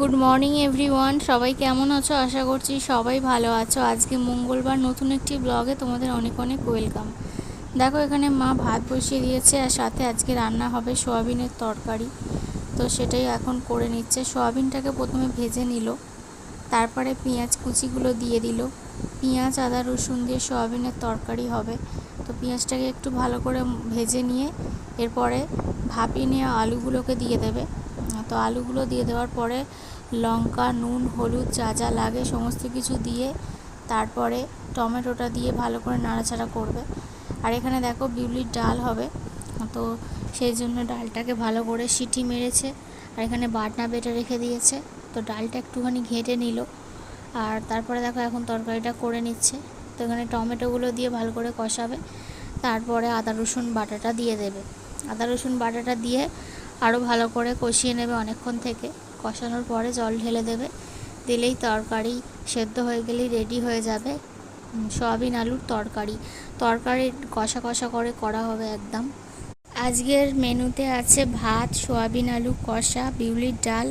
Good morning everyone সবাই কেমন আছো? আশা করছি সবাই ভালো আছো। আজকে মঙ্গলবার, নতুন একটি ব্লগে তোমাদের অনেক অনেক ওয়েলকাম দেখো, এখানে মা ভাত বসিয়ে দিয়েছে আর সাথে আজকে রান্না হবে সোয়াবিনের তরকারি। তো সেটাই এখন করে নিচ্ছে। সোয়াবিনটাকে প্রথমে ভেজে নিল। তারপরে পেঁয়াজ কুচিগুলো দিয়ে দিল। পেঁয়াজ, আদা, রসুন দিয়ে সোয়াবিনের তরকারি হবে। তো পেঁয়াজটাকে একটু ভালো করে ভেজে নিয়ে এরপরে ভাপিয়ে নেওয়া আলুগুলোকে দিয়ে দেবে। তো আলুগুলো দিয়ে দেওয়ার পরে লঙ্কা, নুন, হলুদ যা যা লাগে সমস্ত কিছু দিয়ে তারপরে টমেটোটা দিয়ে ভালো করে নাড়াচাড়া করবে। আর এখানে দেখো বিউলির ডাল হবে। তো সেই জন্য ডালটাকে ভালো করে সিটি মেরেছে। আর এখানে বাটনা বেটে রেখে দিয়েছে। তো ডালটা একটুখানি ঘেঁটে নিল। আর তারপরে দেখো এখন তরকারিটা করে নিচ্ছে। তো এখানে টমেটোগুলো দিয়ে ভালো করে কষাবে। তারপরে আদা রসুন বাটাটা দিয়ে দেবে। আদা, রসুন বাটাটা দিয়ে আরও ভালো করে কষিয়ে নেবে অনেকক্ষণ থেকে। কষানোর পরে জল ঢেলে দেবে। দিলেই তরকারি সেদ্ধ হয়ে গেলেই রেডি হয়ে যাবে। সয়াবিন আলুর তরকারি। তরকারি কষা কষা করে করা হবে একদম। আজকের মেনুতে আছে ভাত, সয়াবিন আলু, কষা, বিউলির ডাল,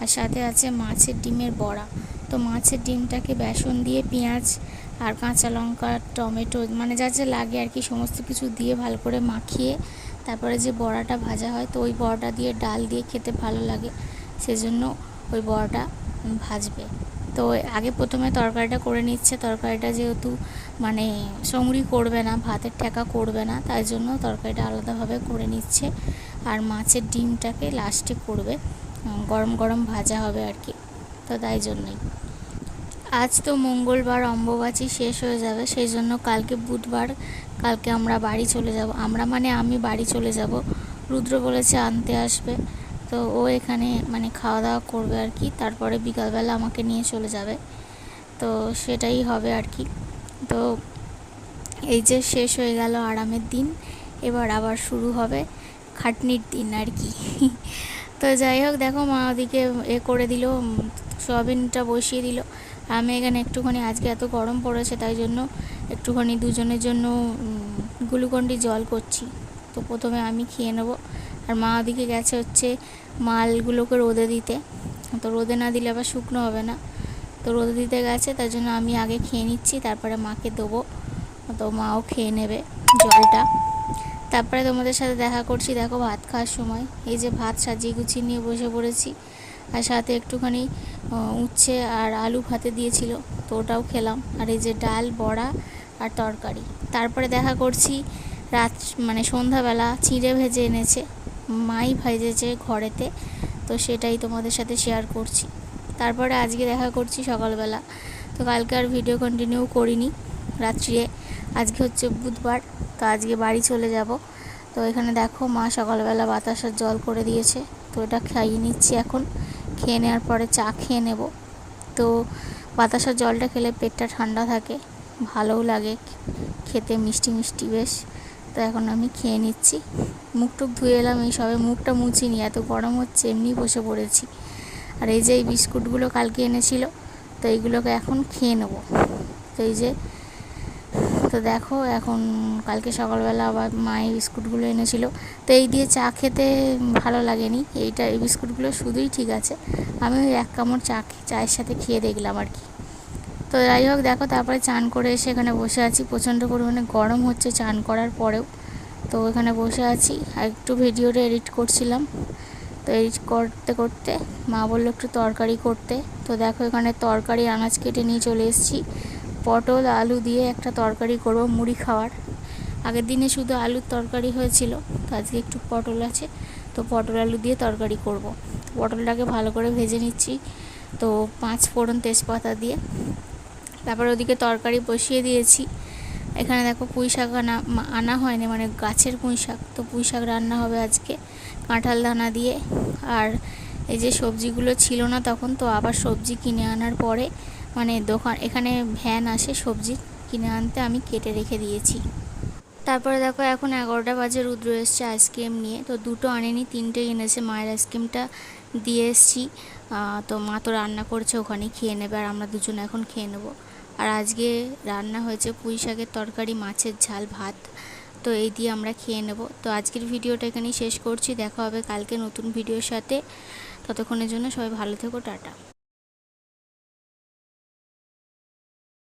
আর সাথে আছে মাছের ডিমের বড়া। তো মাছের ডিমটাকে বেসন দিয়ে পেঁয়াজ আর কাঁচা লঙ্কা, টমেটো মানে যা যা লাগে আর কি, সমস্ত কিছু দিয়ে ভালো করে মাখিয়ে তারপরে যে বড়াটা ভাজা হয়, তো ওই বড়াটা দিয়ে ডাল দিয়ে খেতে ভালো লাগে। সেজন্য ওই বড়াটা ভাজবে। তো আগে প্রথমে তরকারিটা করে নিচ্ছে। তরকারিটা যেহেতু মানে সঙ্গড়ি করবে না, ভাতের ঠেকা করবে না, তাই জন্য তরকারিটা আলাদাভাবে করে নিচ্ছে। আর মাছের ডিমটাকে লাস্টে করবে। গরম গরম ভাজা হবে আর কি। তো তাই জন্যই। আজ তো মঙ্গলবার, অম্বুবাচী শেষ হয়ে যাবে সেই জন্য কালকে বুধবার, কালকে আমরা বাড়ি চলে যাব। আমরা মানে আমি বাড়ি চলে যাব। রুদ্র বলেছে আনতে আসবে। তো ও এখানে মানে খাওয়া দাওয়া করবে আর কি। তারপরে বিকালবেলা আমাকে নিয়ে চলে যাবে। তো সেটাই হবে আর কি। তো এই যে শেষ হয়ে গেল আরামের দিন, এবার আবার শুরু হবে খাটনির দিন আর কি। তো যাই হোক, দেখো মা ওদিকে এ করে দিল সোয়াবিনটা বসিয়ে দিল। আমি এখানে একটুখানি, আজকে এত গরম পড়েছে, তাই জন্য একটুখানি দুজনের জন্য গ্লুকন্ডি জল করছি। তো প্রথমে আমি খেয়ে নেব। আর মা ওদিকে গেছে হচ্ছে মালগুলোকে রোদে দিতে। তো রোদে না দিলে আবার শুকনো হবে না। তো রোদে দিতে গেছে তার জন্য আমি আগে খেয়ে নিচ্ছি, তারপরে মাকে দেবো। তো মাও খেয়ে নেবে জলটা। তারপরে তোমাদের সাথে দেখা করছি, দেখো ভাত খাওয়ার সময়। এই যে ভাত সাজিয়ে গুছিয়ে নিয়ে বসে পড়েছি। আর সাথে একটুখানি উচ্ছে আর আলু ভাতে দিয়েছিল, তো ওটাও খেলাম। আর এই যে ডাল, বড়া আর তরকারি। তারপরে দেখা করছি, রাত মানে সন্ধ্যাবেলা চিঁড়ে ভেজে এনেছে, মাই ভেজেছে ঘরেতে, তো সেটাই তোমাদের সাথে শেয়ার করছি। তারপরে আজকে দেখা করছি সকালবেলা। তো কালকে আর ভিডিও কন্টিনিউ করিনি রাত্রিরে আজকে হচ্ছে বুধবার, তো আজকে বাড়ি চলে যাব। তো এখানে দেখো মা সকালবেলা বাতাসার জল করে দিয়েছে, তো এটা খাইয়ে নিচ্ছি এখন। খেয়ে নেওয়ার পরে চা খেয়ে নেব। তো বাতাসার জলটা খেলে পেটটা ঠান্ডা থাকে, ভালোও লাগে, খেতে মিষ্টি মিষ্টি বেশ। তো এখন আমি খেয়ে নিচ্ছি। মুখ টুক ধুয়ে এলাম এই সবে, মুখটা মুছিনি, এত গরম হচ্ছে, এমনি বসে পড়েছি। আর এই যে এই বিস্কুটগুলো কালকে এনেছিল, তো এইগুলোকে এখন খেয়ে নেব। তো এই যে তো দেখো, এখন কালকে সকালবেলা আবার মা এই বিস্কুটগুলো এনেছিল। তো এই দিয়ে চা খেতে ভালো লাগেনি। এইটা, এই বিস্কুটগুলো শুধুই ঠিক আছে। আমি ওই এক কামড় চা চায়ের সাথে খেয়ে দেখলাম আর কি। তো যাই হোক, দেখো তারপরে চান করে এসে এখানে বসে আছি। প্রচণ্ড পরিমাণে গরম হচ্ছে চান করার পরেও। তো এখানে বসে আছি। আর একটু ভিডিওটা এডিট করছিলাম। তো এডিট করতে করতে মা বলল একটু তরকারি করতে। তো দেখো এখানে তরকারি, আনাজ কেটে নিয়ে চলে এসেছি। পটল, আলু দিয়ে একটা তরকারি করব, মুড়ি খাওয়ার। আগের দিনে শুধু আলুর তরকারি হয়েছিল, তো আজকে একটু পটল আছে, তো পটল, আলু দিয়ে তরকারি করব। পটলটাকে ভালো করে ভেজে নিচ্ছি, তো পাঁচ ফোড়ন তেজপাতা দিয়ে। তারপর ওদিকে তরকারি বসিয়ে দিয়েছি। এখানে দেখো পুঁই শাক আনা আনা হয়নি মানে গাছের পুঁই শাক। তো পুঁই শাক রান্না হবে আজকে কাঁঠাল দানা দিয়ে। আর এই যে সবজিগুলো ছিল না তখন, তো আবার সবজি কিনে আনার পরে মানে দোকান, এখানে ভ্যান আসে, সবজি কিনে আনতে আমি কেটে রেখে দিয়েছি। তারপরে দেখো এখন এগারোটা বাজে, রুদ্র এসছে আইসক্রিম নিয়ে। তো দুটো আনেনি তিনটে এনেছে, মায়ের আইসক্রিমটা দিয়ে এসছি। তো মা তো রান্না করছে, ওখানে খেয়ে নেবে আর আমরা দুজন এখন খেয়ে নেব। আর আজকে রান্না হয়েছে পুঁই শাকের তরকারি, মাছের ঝাল, ভাত। তো এই দিয়ে আমরা খেয়ে নেব। তো আজকের ভিডিওটা এখানেই শেষ করছি। দেখা হবে কালকে নতুন ভিডিওর সাথে। ততক্ষণের জন্য সবাই ভালো থেকো, টাটা।